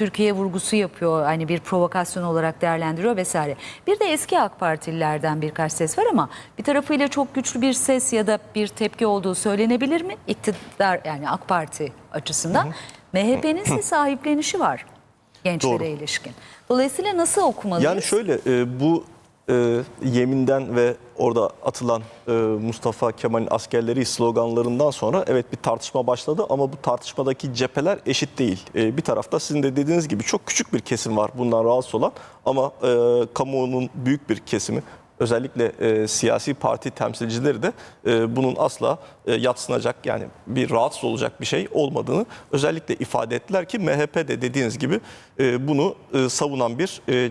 Türkiye vurgusu yapıyor. Hani bir provokasyon olarak değerlendiriyor vesaire. Bir de eski AK Partililerden birkaç ses var ama bir tarafıyla çok güçlü bir ses ya da bir tepki olduğu söylenebilir mi? İktidar yani AK Parti açısından. MHP'nin ise sahiplenişi var gençlere Doğru. ilişkin. Dolayısıyla nasıl okumalıyız? Yani şöyle e, bu e, yeminden ve orada atılan e, Mustafa Kemal'in askerleri sloganlarından sonra evet bir tartışma başladı ama bu tartışmadaki cepheler eşit değil. E, bir tarafta sizin de dediğiniz gibi çok küçük bir kesim var bundan rahatsız olan ama e, kamuoyunun büyük bir kesimi özellikle e, siyasi parti temsilcileri de e, bunun asla e, yatsınacak yani bir rahatsız olacak bir şey olmadığını özellikle ifade ettiler ki MHP de dediğiniz gibi e, bunu e, savunan bir e,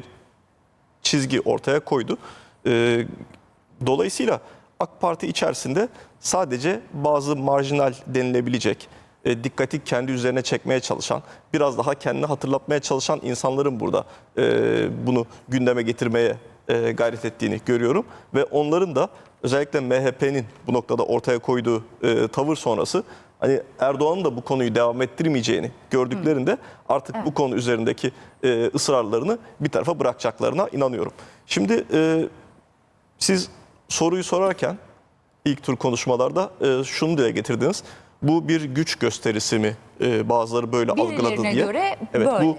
çizgi ortaya koydu. Ee, dolayısıyla AK Parti içerisinde sadece bazı marjinal denilebilecek, e, dikkati kendi üzerine çekmeye çalışan, biraz daha kendini hatırlatmaya çalışan insanların burada e, bunu gündeme getirmeye e, gayret ettiğini görüyorum. Ve onların da özellikle MHP'nin bu noktada ortaya koyduğu e, tavır sonrası hani Erdoğan'ın da bu konuyu devam ettirmeyeceğini gördüklerinde artık bu konu üzerindeki e, ısrarlarını bir tarafa bırakacaklarına inanıyorum. Şimdi e, siz soruyu sorarken ilk tur konuşmalarda e, şunu dile getirdiniz. Bu bir güç gösterisi mi? E, bazıları böyle Birilerine algıladı diye. göre evet, böyle. bu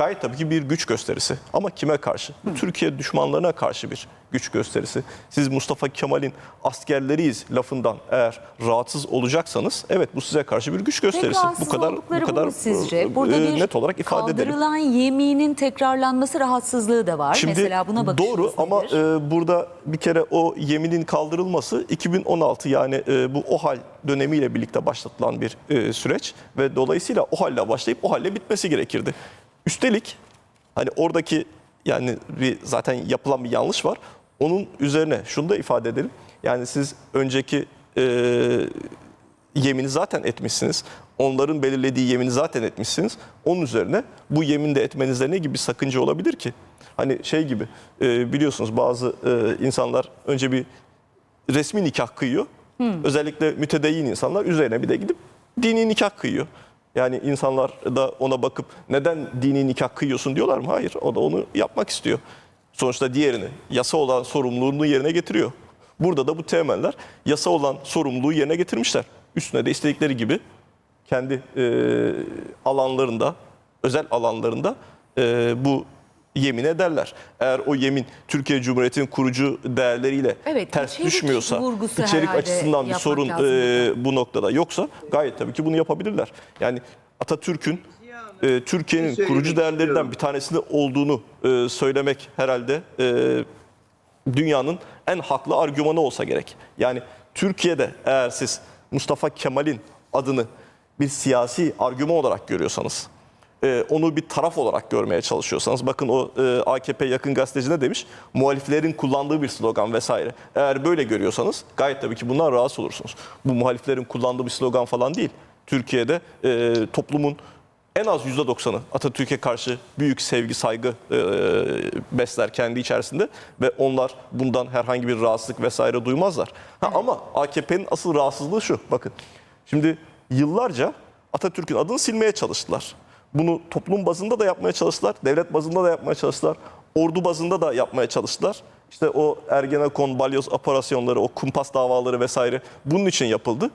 gayet tabii ki bir güç gösterisi. Ama kime karşı? Bu Türkiye düşmanlarına karşı bir güç gösterisi. Siz Mustafa Kemal'in askerleriyiz lafından eğer rahatsız olacaksanız evet bu size karşı bir güç gösterisi. rahatsız Bu kadar bu kadar sizce? e, Burada e, net olarak ifade ederim. kaldırılan yeminin tekrarlanması rahatsızlığı da var. Şimdi Mesela buna bakışınız doğru ama nedir? e, burada bir kere o yeminin kaldırılması 2016 yani e, bu OHAL dönemiyle birlikte başlatılan bir e, süreç ve dolayısıyla OHAL'le başlayıp OHAL'le bitmesi gerekirdi. Üstelik hani oradaki yani bir zaten yapılan bir yanlış var. Onun üzerine şunu da ifade edelim. Yani siz önceki e, yemini zaten etmişsiniz. Onların belirlediği yemini zaten etmişsiniz. Onun üzerine bu yemin de etmenizde ne gibi bir sakınca olabilir ki? Hani şey gibi e, biliyorsunuz bazı e, insanlar önce bir resmi nikah kıyıyor. Özellikle mütedeyyin insanlar üzerine bir de gidip dini nikah kıyıyor. Yani insanlar da ona bakıp neden dini nikah kıyıyorsun diyorlar mı? Hayır. O da onu yapmak istiyor. Sonuçta diğerini, yasa olan sorumluluğunu yerine getiriyor. Burada da bu temeller yasa olan sorumluluğu yerine getirmişler. Üstüne de istedikleri gibi kendi e, alanlarında, özel alanlarında e, bu yemin ederler. Eğer o yemin Türkiye Cumhuriyeti'nin kurucu değerleriyle Evet, ters içerik düşmüyorsa, içerik açısından bir sorun e, bu noktada yoksa gayet tabii ki bunu yapabilirler. Yani Atatürk'ün e, Türkiye'nin söylemek kurucu değerlerinden istiyorum. bir tanesinde olduğunu e, söylemek herhalde e, dünyanın en haklı argümanı olsa gerek. Yani Türkiye'de eğer siz Mustafa Kemal'in adını bir siyasi argüman olarak görüyorsanız, e, onu bir taraf olarak görmeye çalışıyorsanız, bakın o e, AKP yakın gazeteci ne demiş? Muhaliflerin kullandığı bir slogan vesaire. Eğer böyle görüyorsanız gayet tabii ki bundan rahatsız olursunuz. Bu muhaliflerin kullandığı bir slogan falan değil. Türkiye'de e, toplumun en az %90'ı Atatürk'e karşı büyük sevgi, saygı e, besler kendi içerisinde ve onlar bundan herhangi bir rahatsızlık vesaire duymazlar. Ha, ama AKP'nin asıl rahatsızlığı şu, bakın. Şimdi yıllarca Atatürk'ün adını silmeye çalıştılar. Bunu toplum bazında da yapmaya çalıştılar, devlet bazında da yapmaya çalıştılar, ordu bazında da yapmaya çalıştılar. İşte o Ergenekon, Balyoz operasyonları, o kumpas davaları vesaire bunun için yapıldı.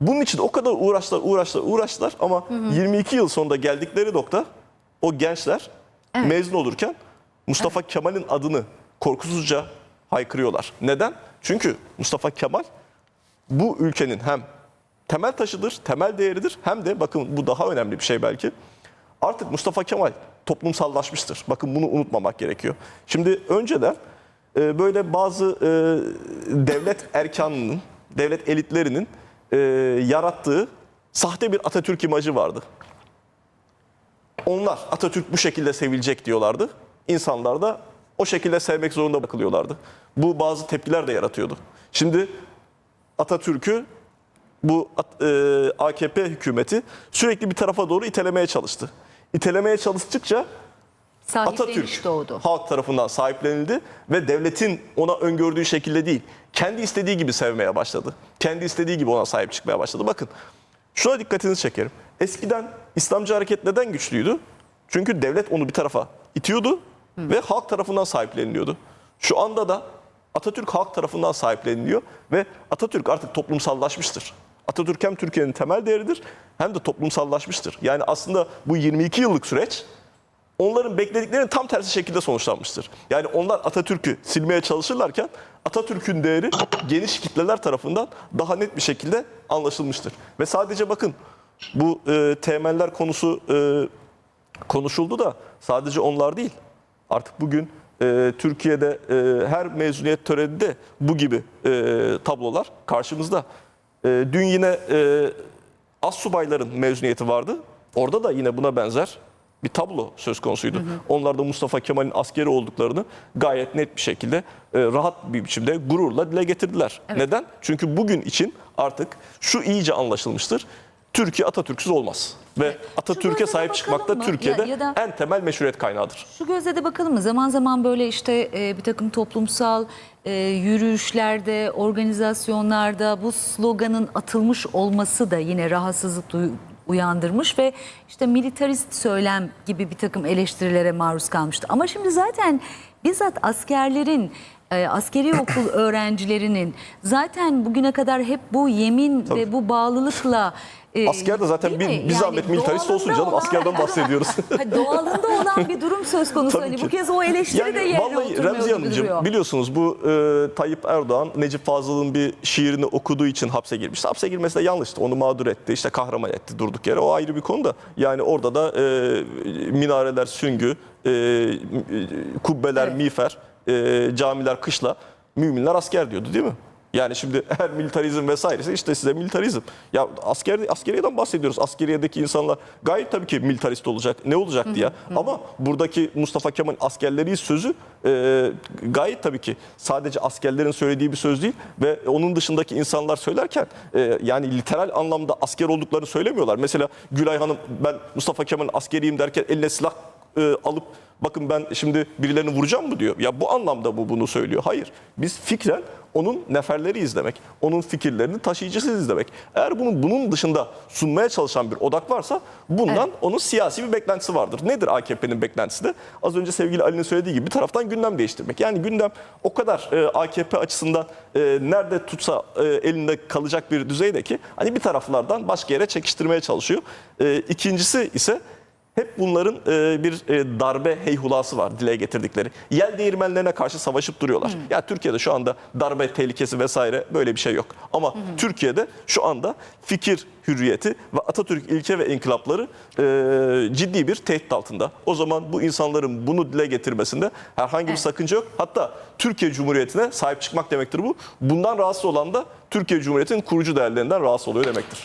Bunun için o kadar uğraştılar, uğraştılar, uğraştılar ama 22 yıl sonunda geldikleri nokta o gençler mezun olurken Mustafa Kemal'in adını korkusuzca haykırıyorlar. Neden? Çünkü Mustafa Kemal bu ülkenin hem temel taşıdır, temel değeridir hem de bakın bu daha önemli bir şey belki. Artık Mustafa Kemal toplumsallaşmıştır. Bakın bunu unutmamak gerekiyor. Şimdi önceden e, böyle bazı e, devlet erkanının, devlet elitlerinin e, yarattığı sahte bir Atatürk imajı vardı. Onlar Atatürk bu şekilde sevilecek diyorlardı. İnsanlar da o şekilde sevmek zorunda bırakılıyorlardı. Bu bazı tepkiler de yaratıyordu. Şimdi Atatürk'ü bu e, AKP hükümeti sürekli bir tarafa doğru itelemeye çalıştı. İtelemeye çalıştıkça Atatürk doğdu. halk tarafından sahiplenildi ve devletin ona öngördüğü şekilde değil, kendi istediği gibi sevmeye başladı. Kendi istediği gibi ona sahip çıkmaya başladı. Bakın şuna dikkatinizi çekerim. Eskiden İslamcı hareket neden güçlüydü? Çünkü devlet onu bir tarafa itiyordu ve halk tarafından sahipleniliyordu. Şu anda da Atatürk halk tarafından sahipleniliyor ve Atatürk artık toplumsallaşmıştır. Atatürk hem Türkiye'nin temel değeridir hem de toplumsallaşmıştır. Yani aslında bu 22 yıllık süreç onların beklediklerinin tam tersi şekilde sonuçlanmıştır. Yani onlar Atatürk'ü silmeye çalışırlarken Atatürk'ün değeri geniş kitleler tarafından daha net bir şekilde anlaşılmıştır. Ve sadece bakın bu e, temeller konusu e, konuşuldu da sadece onlar değil. Artık bugün e, Türkiye'de e, her mezuniyet töreninde bu gibi e, tablolar karşımızda. E, dün yine e, Assubayların mezuniyeti vardı. Orada da yine buna benzer bir tablo söz konusuydu. Onlar da Mustafa Kemal'in askeri olduklarını gayet net bir şekilde e, rahat bir biçimde gururla dile getirdiler. Neden? Çünkü bugün için artık şu iyice anlaşılmıştır. Türkiye Atatürk'süz olmaz. Ve Atatürk'e sahip çıkmak da? Türkiye'de Ya- ya da- en temel meşruiyet kaynağıdır. Şu gözle de bakalım mı? Zaman zaman böyle işte e, bir takım toplumsal e, yürüyüşlerde, organizasyonlarda bu sloganın atılmış olması da yine rahatsızlık uyandırmış ve işte militarist söylem gibi bir takım eleştirilere maruz kalmıştı. Ama şimdi zaten bizzat askerlerin e, askeri okul öğrencilerinin zaten bugüne kadar hep bu yemin ve bu bağlılıkla e, Asker de zaten bir, bir Yani zahmet militarist olsun canım. olan- Askerden bahsediyoruz. Doğalında olan bir durum söz konusu. Tabii hani bu kez o eleştiri de yerine vallahi gibi Hanımcığım biliyorsunuz bu e, Tayyip Erdoğan Necip Fazıl'ın bir şiirini okuduğu için hapse girmiş. Hapse girmesi de yanlıştı. Onu mağdur etti. işte kahraman etti durduk yere. O ayrı bir konu da. Yani orada da e, minareler süngü, e, kubbeler Evet. miğfer, e, camiler kışla, müminler asker diyordu değil mi? Yani şimdi eğer militarizm vesairese işte size militarizm. Ya asker askeriyeden bahsediyoruz. Askeriyedeki insanlar gayet tabii ki militarist olacak. Ne olacak diye. Ama buradaki Mustafa Kemal askerleri sözü e, gayet tabii ki sadece askerlerin söylediği bir söz değil ve onun dışındaki insanlar söylerken e, yani literal anlamda asker olduklarını söylemiyorlar. Mesela Gülay Hanım ben Mustafa Kemal askeriyim derken eline silah e, alıp bakın ben şimdi birilerini vuracağım mı diyor. Ya bu anlamda bu bunu söylüyor. Hayır. Biz fikren onun neferleriyiz demek. Onun fikirlerini taşıyıcısıyız demek. Eğer bunun bunun dışında sunmaya çalışan bir odak varsa bundan onun siyasi bir beklentisi vardır. Nedir AKP'nin beklentisi de? Az önce sevgili Ali'nin söylediği gibi bir taraftan gündem değiştirmek. Yani gündem o kadar e, AKP açısından e, nerede tutsa e, elinde kalacak bir düzeyde ki hani bir taraflardan başka yere çekiştirmeye çalışıyor. E, ikincisi ise hep bunların e, bir e, darbe heyhulası var dile getirdikleri. Yel değirmenlerine karşı savaşıp duruyorlar. Ya Türkiye'de şu anda darbe tehlikesi vesaire böyle bir şey yok. Ama Türkiye'de şu anda fikir hürriyeti ve Atatürk ilke ve inkılapları e, ciddi bir tehdit altında. O zaman bu insanların bunu dile getirmesinde herhangi bir Evet. sakınca yok. Hatta Türkiye Cumhuriyeti'ne sahip çıkmak demektir bu. Bundan rahatsız olan da Türkiye Cumhuriyeti'nin kurucu değerlerinden rahatsız oluyor demektir.